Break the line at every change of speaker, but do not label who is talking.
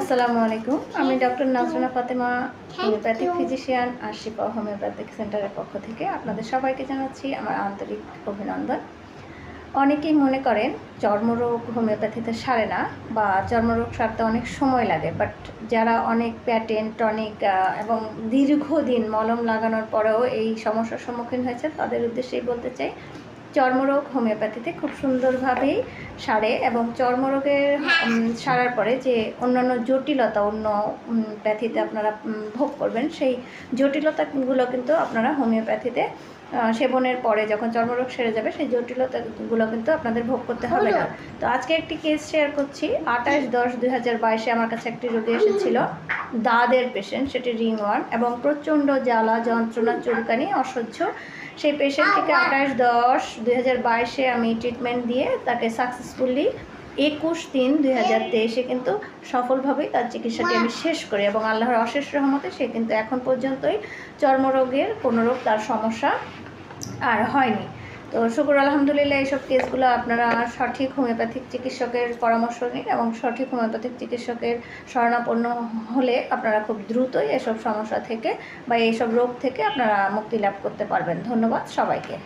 আসসালামু আলাইকুম। আমি doctor Nazrana Fatema, homeopathic physician আর শিপা হোমিওপ্যাথিক সেন্টারের পক্ষ থেকে আপনাদের সবাইকে জানাচ্ছি আমার আন্তরিক অভিনন্দন। অনেকেই মনে করেন চর্মরোগ হোমিওপ্যাথিতে সারে না বা চর্মরোগ সারতে অনেক সময় লাগে বাট যারা অনেক প্যাটেন্ট টনিক এবং দীর্ঘদিন মলম লাগানোর পরেও এই সমস্যার সম্মুখীন হয়েছে তাদের উদ্দেশ্যেই বলতে চাই চর্মরোগ হোমিওপ্যাথিতে খুব সুন্দরভাবেই সারে এবং চর্মরোগের সারার পরে যে অন্যান্য জটিলতা অন্য প্যাথিতে আপনারা ভোগ করবেন সেই জটিলতাগুলো কিন্তু আপনারা হোমিওপ্যাথিতে সেবনের পরে যখন চর্মরোগ সেরে যাবে সেই জটিলতাগুলো কিন্তু আপনাদের ভোগ করতে হবে না। তো আজকে একটি কেস শেয়ার করছি। আঠাশ দশ দুই হাজার বাইশে আমার কাছে একটি রোগী এসেছিল দাদের পেশেন্ট সেটি রিং ওয়ান এবং প্রচণ্ড জ্বালা যন্ত্রণা চুলকানি অসহ্য। সেই পেশেন্টটিকে আঠাশ দশ দুই হাজার বাইশে আমি ট্রিটমেন্ট দিয়ে তাকে সাকসেসফুলি একুশ তিন দুই হাজার তেইশে কিন্তু সফলভাবেই তার চিকিৎসাটি আমি শেষ করি এবং আল্লাহর অশেষ রহমতে সে কিন্তু এখন পর্যন্তই চর্মরোগের কোনো রোগ তার সমস্যা আর হয়নি। তো শুকুর, আলহামদুলিল্লাহ এইসব কেসগুলো আপনারা সঠিক হোমিওপ্যাথিক চিকিৎসকের পরামর্শ নিন এবং সঠিক হোমিওপ্যাথিক চিকিৎসকের শরণাপন্ন হলে আপনারা খুব দ্রুতই এসব সমস্যা থেকে বা এইসব রোগ থেকে আপনারা মুক্তি লাভ করতে পারবেন। ধন্যবাদ সবাইকে।